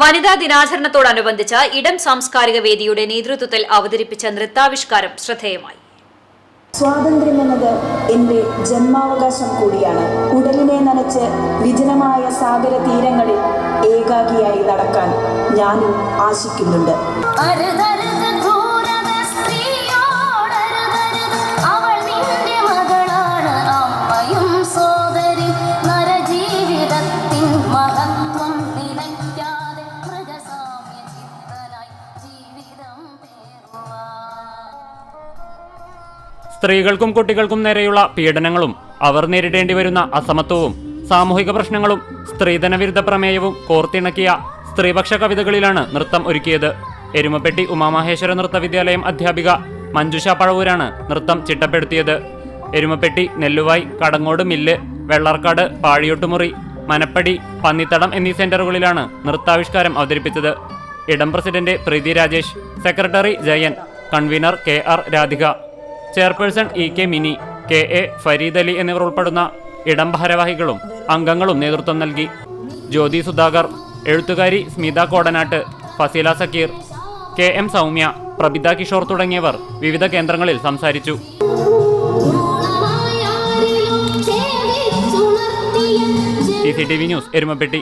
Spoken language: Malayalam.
വനിതാ ദിനാചരണത്തോടനുബന്ധിച്ച് ഇടം സാംസ്കാരിക വേദിയുടെ നേതൃത്വത്തിൽ അവതരിപ്പിച്ച നൃത്താവിഷ്കാരം ശ്രദ്ധേയമായി. സ്വാതന്ത്ര്യമെന്നത് എന്റെ ജന്മാവകാശം കൂടിയാണ്. ഉടലിനെ നനച്ച് വിജനമായ സാഗര തീരങ്ങളിൽ ഏകാഗിയായി നടക്കാൻ ഞാനും ആശിക്കുന്നുണ്ട്. സ്ത്രീകൾക്കും കുട്ടികൾക്കും നേരെയുള്ള പീഡനങ്ങളും അവർ നേരിടേണ്ടി വരുന്ന അസമത്വവും സാമൂഹിക പ്രശ്നങ്ങളും സ്ത്രീധനവിരുദ്ധ പ്രമേയവും കോർത്തിണക്കിയ സ്ത്രീപക്ഷ കവിതകളിലാണ് നൃത്തം ഒരുക്കിയത്. എരുമപ്പെട്ടി ഉമാമഹേശ്വര നൃത്ത വിദ്യാലയം അധ്യാപിക മഞ്ജുഷ പഴവൂരാണ് നൃത്തം ചിട്ടപ്പെടുത്തിയത്. എരുമപ്പെട്ടി നെല്ലുവായ് കടങ്ങോട് മില്ല് വെള്ളാർക്കാട് പാഴിയൊട്ടുമുറി മനപ്പടി പന്നിത്തടം എന്നീ സെന്ററുകളിലാണ് നൃത്താവിഷ്കാരം അവതരിപ്പിച്ചത്. Idam president Preethi Rajesh secretary Jayan convener K R Radhika. Chairperson E K Mini K A Fareed Ali എന്നിവർ ഉൾപ്പെടുന്ന ഇടം ഭാരവാഹികളും അംഗങ്ങളും നേതൃത്വം നൽകി. ജ്യോതി സുധാകർ എഴുത്തുകാരി സ്മിത കോടനാട്ട് ഫസീല സക്കീർ കെ എം സൗമ്യ പ്രബിത കിഷോർ തുടങ്ങിയവർ വിവിധ കേന്ദ്രങ്ങളിൽ സംസാരിച്ചു. C C T V news Erumapetty.